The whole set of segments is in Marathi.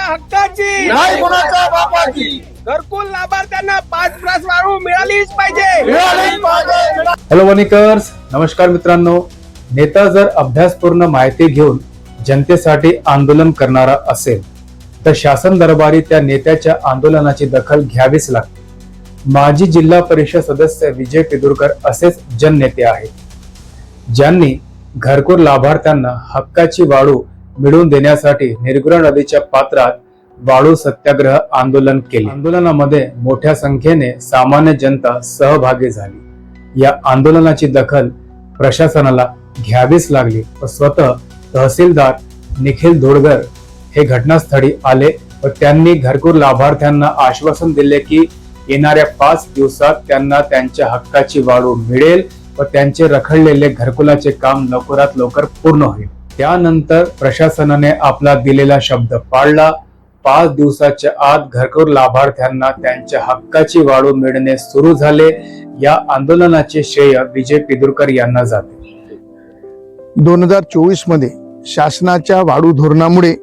त्यांच्या हक्काची? नाही कुणाच्या बापाची. घरकुल लाभार्थ्यांना पाच प्लस वाढू मिळालीच पाहिजे. मिळालीच पाहिजे. हॅलो वनिकर्स नमस्कार मित्रांनो. नेता जर अभ्यासपूर्ण माहिती घेऊन जनतेसाठी आंदोलन करणारा असेल तर शासन दरबारी त्या नेत्याच्या आंदोलनाची दखल घ्यावीच लागते. माजी जिल्हा परिषद सदस्य विजय पिदुरकर असेच जननेते आहेत. ज्यांनी घरकुल लाभार्थ्यांना हक्काची वाळू मिळवून देण्यासाठी निर्गुरा नदीच्या पात्रात वाळू सत्याग्रह आंदोलन केले. आंदोलनामध्ये मोठ्या संख्येने सामान्य जनता सहभागी झाली. या आंदोलनाची दखल प्रशासनाला घ्यावीच लागली व स्वतः तहसीलदार निखिल धोडगर हे घटनास्थळी आले व त्यांनी घरकुल लाभार्थ्यांना आश्वासन दिले की येणाऱ्या पाच दिवसात त्यांना त्यांच्या हक्काची वाळू मिळेल व त्यांचे रखडलेले घरकुलाचे काम लवकरात लवकर पूर्ण होईल. त्यानंतर प्रशासनाने आपला दिलेला शब्द पाळला. पाच दिवसाच्या आत घरकुल लाभार्थ्यांना त्यांच्या हक्काची वाढू मिळणे सुरू झाले. या आंदोलनाचे श्रेय विजय पिदुरकर यांना जाते. दोन हजार चोवीसमध्ये शासनाच्या वाळू धोरणामुळे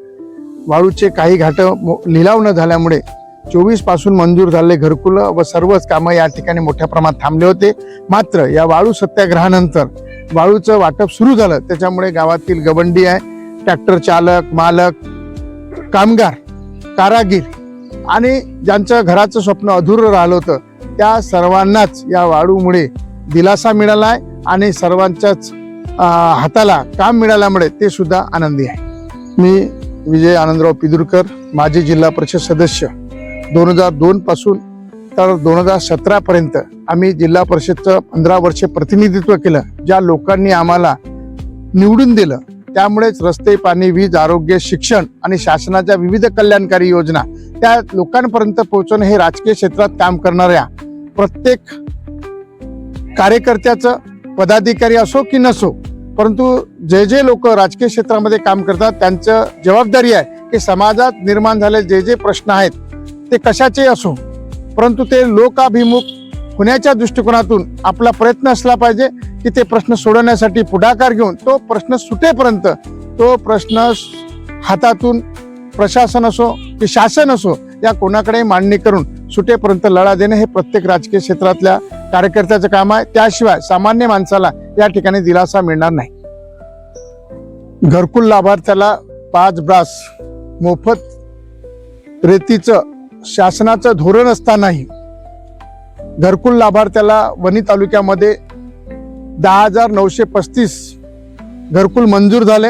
वाळूचे काही घाट लिलाव न झाल्यामुळे चोवीसपासून मंजूर झालेले घरकुल व सर्वच कामं या ठिकाणी मोठ्या प्रमाणात थांबले होते. मात्र या वाळू सत्याग्रहानंतर वाळूचं वाटप सुरू झालं. त्याच्यामुळे गावातील गवंडी आहे ट्रॅक्टर चालक मालक कामगार कारागीर आणि ज्यांचं घराचं स्वप्न अधुरं राहिलं होतं त्या सर्वांनाच या वाळूमुळे दिलासा मिळाला आहे आणि सर्वांच्याच हाताला काम मिळाल्यामुळे ते सुद्धा आनंदी आहे. मी विजय आनंदराव पिदुरकर माजी जिल्हा परिषद सदस्य. दोन हजार दोन पासून तर दोन हजार सतरा पर्यंत आम्ही जिल्हा परिषदचं पंधरा वर्ष प्रतिनिधित्व केलं ज्या लोकांनी आम्हाला निवडून दिलं. त्यामुळेच रस्ते पाणी वीज आरोग्य शिक्षण आणि शासनाच्या विविध कल्याणकारी योजना त्या लोकांपर्यंत पोहोचणं हे राजकीय क्षेत्रात काम करणाऱ्या प्रत्येक कार्यकर्त्याचं पदाधिकारी असो की नसो परंतु जे जे लोक राजकीय क्षेत्रामध्ये काम करतात त्यांचं जबाबदारी आहे की समाजात निर्माण झाले जे जे प्रश्न आहेत ते कशाचे असो परंतु ते लोकाभिमुख होण्याच्या दृष्टिकोनातून आपला प्रयत्न असला पाहिजे की ते प्रश्न सोडवण्यासाठी पुढाकार घेऊन तो प्रश्न सुटेपर्यंत तो प्रश्न हातातून प्रशासन असो की शासन असो या कोणाकडे मांडणी करून सुटेपर्यंत लढा देणे हे प्रत्येक राजकीय क्षेत्रातल्या कार्यकर्त्याचं काम आहे. त्याशिवाय सामान्य माणसाला या ठिकाणी दिलासा मिळणार नाही. घरकुल लाभार्थ्याला पाच ब्रास मोफत रेतीचं शासनाचं धोरण असतानाही घरकुल लाभार्थ्याला वणी तालुक्यामध्ये दहा हजार नऊशे पस्तीस घरकुल मंजूर झाले.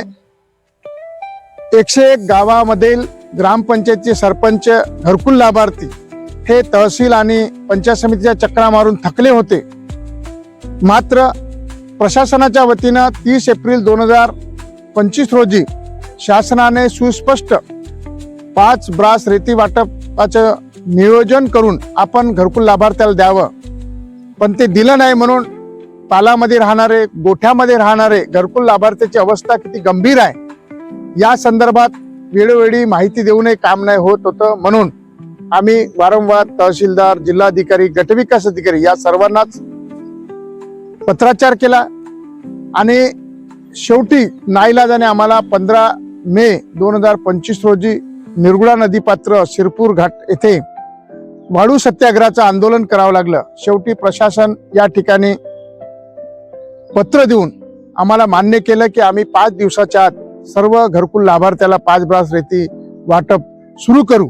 एकशे एक गावामधील ग्रामपंचायतचे सरपंच घरकुल लाभार्थी हे तहसील आणि पंचायत समितीच्या चक्रा मारून थकले होते. मात्र प्रशासनाच्या वतीनं तीस एप्रिल दोन हजार पंचवीस रोजी शासनाने सुस्पष्ट पाच ब्रास रेती वाटपाचं नियोजन करून आपण घरकुल लाभार्थ्याला द्यावं. पण ते दिलं नाही म्हणून पालामध्ये राहणारे गोठ्यामध्ये राहणारे घरकुल लाभार्थ्याची अवस्था किती गंभीर आहे या संदर्भात वेळोवेळी माहिती देऊनही काम नाही होत होतं म्हणून आम्ही वारंवार तहसीलदार जिल्हाधिकारी गटविकास अधिकारी या सर्वांनाच पत्राचार केला आणि शेवटी नाईलाजाने आम्हाला पंधरा मे दोन हजार पंचवीस रोजी निर्गुडा नदीपात्र शिरपूर घाट येथे वाळू सत्याग्रहाचं आंदोलन करावं लागलं. शेवटी प्रशासन या ठिकाणी पत्र देऊन आम्हाला मान्य केलं की आम्ही पाच दिवसाच्या आत सर्व घरकुल लाभार्थ्याला पाच ब्रास रेती वाटप सुरू करू.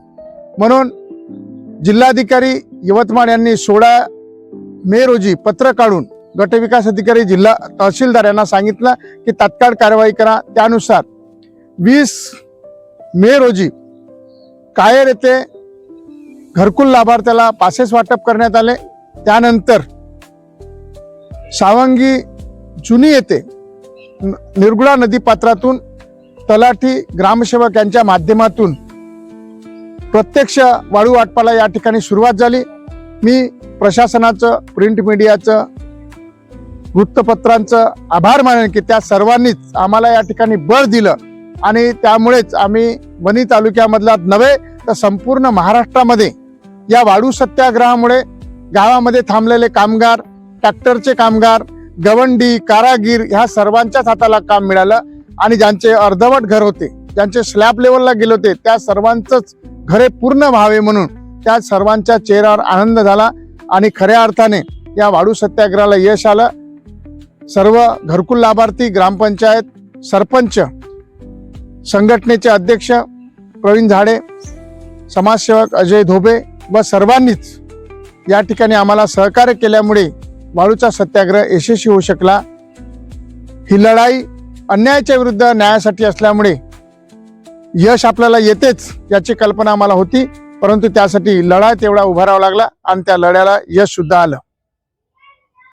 म्हणून जिल्हाधिकारी यवतमाळ यांनी सोळा मे रोजी पत्र काढून गटविकास अधिकारी जिल्हा तहसीलदार यांना सांगितलं की तात्काळ कारवाई करा. त्यानुसार वीस मे रोजी कायर येथे घरकुल लाभार्थ्याला पासेस वाटप करण्यात आले. त्यानंतर सावंगी जुनी येथे न- नदीपात्रातून तलाठी ग्रामसेवक यांच्या माध्यमातून प्रत्यक्ष वाळू वाटपाला या ठिकाणी सुरुवात झाली. मी प्रशासनाचं प्रिंट मीडियाचं वृत्तपत्रांचं आभार मानेन की त्या सर्वांनीच आम्हाला या ठिकाणी बळ दिलं. आणि त्यामुळेच आम्ही वणी तालुक्यामधला नव्हे तर संपूर्ण महाराष्ट्रामध्ये या वाळू सत्याग्रहामुळे गावामध्ये थांबलेले कामगार ट्रॅक्टरचे कामगार गवंडी कारागीर ह्या सर्वांच्याच हाताला काम मिळालं. आणि ज्यांचे अर्धवट घर होते ज्यांचे स्लॅब लेवलला गेले होते त्या सर्वांचंच घरे पूर्ण व्हावे म्हणून त्या सर्वांच्या चेहऱ्यावर आनंद झाला. आणि खऱ्या अर्थाने या वाळू सत्याग्रहाला यश आलं. सर्व घरकुल लाभार्थी ग्रामपंचायत सरपंच संघटनेचे अध्यक्ष प्रवीण झाडे समाजसेवक अजय धोबे व सर्वांनीच या ठिकाणी आम्हाला सहकार्य केल्यामुळे वाळूचा सत्याग्रह यशस्वी होऊ शकला. ही लढाई अन्यायाच्या विरुद्ध न्यायासाठी असल्यामुळे यश आपल्याला येतेच याची कल्पना आम्हाला होती परंतु त्यासाठी लढा तेवढा उभारावा लागला आणि त्या लढ्याला यश सुद्धा आलं.